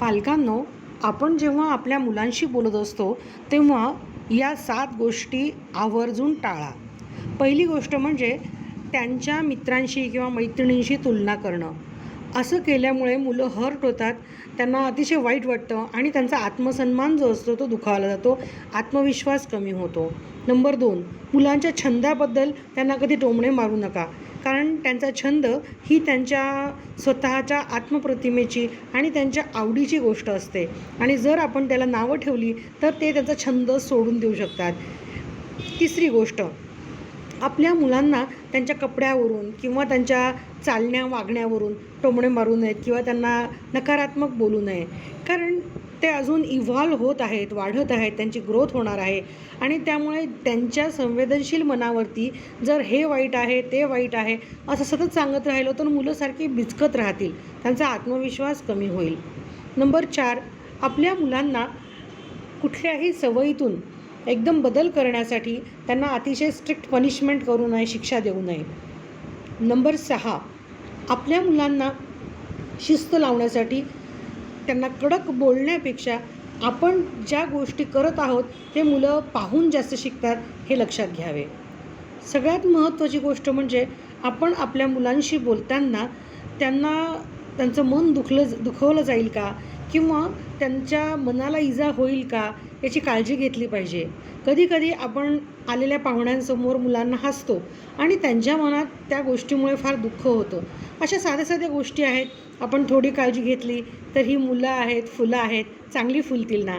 पालकांनो आपण जेव्हा आपल्या मुलांशी बोलत असतो तेव्हा या सात गोष्टी आवर्जून टाळा. पहिली गोष्ट म्हणजे त्यांच्या मित्रांशी किंवा मैत्रिणींशी तुलना करणं. असं केल्यामुळे मुलं हर्ट होतात त्यांना अतिशय वाईट वाटतं आणि त्यांचा आत्मसन्मान जो असतो तो दुखावला जातो आत्मविश्वास कमी होतो. नंबर दोन मुलांच्या छंदाबद्दल त्यांना कधी टोमणे मारू नका कारण त्यांचा छंद ही त्यांच्या स्वतःच्या आत्मप्रतिमेची आणि त्यांच्या आवडीची गोष्ट असते. आणि जर आपण त्याला नावं ठेवली तर ते त्याचा छंद सोडून देऊ शकतात. तिसरी गोष्ट आपल्या मुलांना त्यांच्या कपड्यावरून किंवा त्यांच्या चालण्या वागण्यावरून टोमणे मारू नयेत किंवा त्यांना नकारात्मक बोलू नये. कारण ते अजून इव्हॉल्व होत आहेत वाढत आहेत त्यांची ग्रोथ होणार आहे. आणि त्यामुळे त्यांच्या संवेदनशील मनावरती जर हे वाईट आहे ते वाईट आहे असं सतत सांगत राहिलो तर मुलं सारखी बिचकत राहतील. त्यांचा आत्मविश्वास कमी होईल. नंबर चार आपल्या मुलांना कुठल्याही सवयीतून एकदम बदल करण्यासाठी त्यांना अतिशय स्ट्रिक्ट पनिशमेंट करू नये शिक्षा देऊ नये. नंबर सहा आपल्या मुलांना शिस्त लावण्यासाठी त्यांना कडक बोलण्यापेक्षा आपण ज्या गोष्टी करत आहोत ते मुलं पाहून जास्त शिकतात हे लक्षात घ्यावे. सगळ्यात महत्त्वाची गोष्ट म्हणजे आपण आपल्या मुलांशी बोलताना त्यांना त्यांचं मन दुखलं दुखवलं जाईल का? किंवा त्यांच्या मनाला इजा होईल का? याची काळजी घेतली पाहिजे. कधीकधी आपण आलेल्या पाहुण्यांसमोर मुलांना हसतो आणि त्यांच्या मनात त्या गोष्टीमुळे फार दुःख होतं. अशा साध्या साध्या गोष्टी आहेत. आपण थोडी काळजी घेतली तर ही मुलं आहेत फुलं आहेत चांगली फुलतील ना?